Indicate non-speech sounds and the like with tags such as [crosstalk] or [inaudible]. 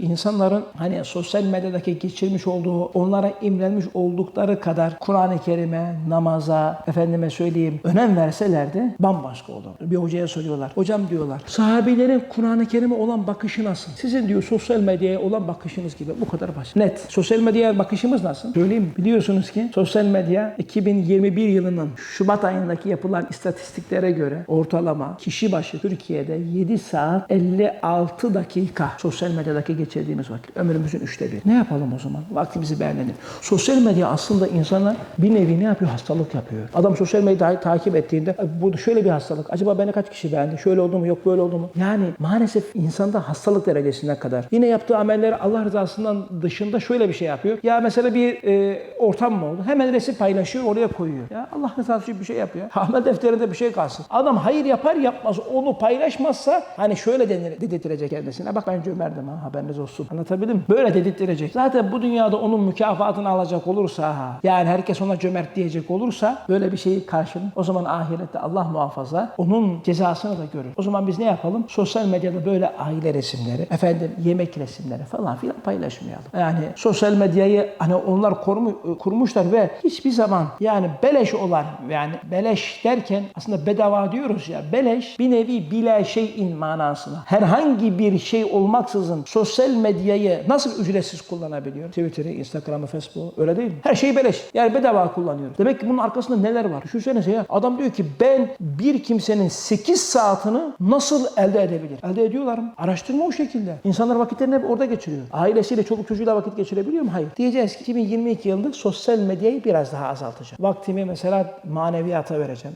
İnsanların hani sosyal medyadaki geçirmiş olduğu, onlara imrenmiş oldukları kadar Kur'an-ı Kerim'e, namaza, efendime söyleyeyim önem verselerdi bambaşka olur. Bir hocaya soruyorlar. Hocam diyorlar, sahabilerin Kur'an-ı Kerim'e olan bakışı nasıl? Sizin diyor sosyal medyaya olan bakışınız gibi. Bu kadar basit. Net. Sosyal medyaya bakışımız nasıl? Söyleyeyim? Biliyorsunuz ki sosyal medya 2021 yılının Şubat ayındaki yapılan istatistiklere göre ortalama kişi başı Türkiye'de 7 saat 56 dakika sosyal medyadaki geçirdiğimiz vakit. Ömrümüzün üçte bir. Ne yapalım o zaman? Vaktimizi beğenelim. Sosyal medya aslında insana bir nevi ne yapıyor? Hastalık yapıyor. Adam sosyal medyayı takip ettiğinde "Abi burada şöyle bir hastalık. Acaba beni kaç kişi beğendi? Şöyle oldu mu? Yok böyle oldu mu? Yani maalesef insanda hastalık derecesine kadar. Yine yaptığı ameller Allah rızasından dışında şöyle bir şey yapıyor. Ya mesela bir e, ortam mı oldu? Hemen resim paylaşıyor, oraya koyuyor. Ya Allah rızası için bir şey yapıyor. [laughs] Amel defterinde bir şey kalsın. Adam hayır yapar yapmaz onu paylaşmazsa hani şöyle denir, dedirtecek kendisine. Bak ben cömertim ha haberiniz olsun. Anlatabildim mi? Böyle dedirtecek. Zaten bu dünyada onun mükafatını alacak olursa yani herkes ona cömert diyecek olursa böyle bir şeyi karşılığında o zaman ahirette Allah muhafaza onun cezasını da görür. O zaman biz ne yapalım? Sosyal medyada böyle aile resimleri, efendim yemek resimleri falan filan paylaşmayalım. Yani sosyal medyayı hani onlar kormu, kurmuşlar ve hiçbir zaman yani beleş olan yani beleş derken aslında bedava diyoruz ya beleş bir nevi bila şeyin manasına. Herhangi bir şey olmaksızın sosyal medyayı nasıl ücretsiz kullanabiliyor? Twitter'ı, Instagram'ı, Facebook'u öyle değil mi? Her şeyi beleş. Yani bedava kullanıyoruz. Demek ki bunun arkasında neler var? Düşünsenize ya. Adam diyor ki ben bir kimsenin 8 saatini nasıl elde edebilir? Elde ediyorlar mı? Araştırma o şekilde. İnsanlar vakitlerini hep orada geçiriyor. Ailesiyle, çoluk çocuğuyla vakit geçirebiliyor mu? Hayır. Diyeceğiz ki 2022 yılında sosyal medyayı biraz daha azaltacağım. Vaktimi mesela maneviyata vereceğim.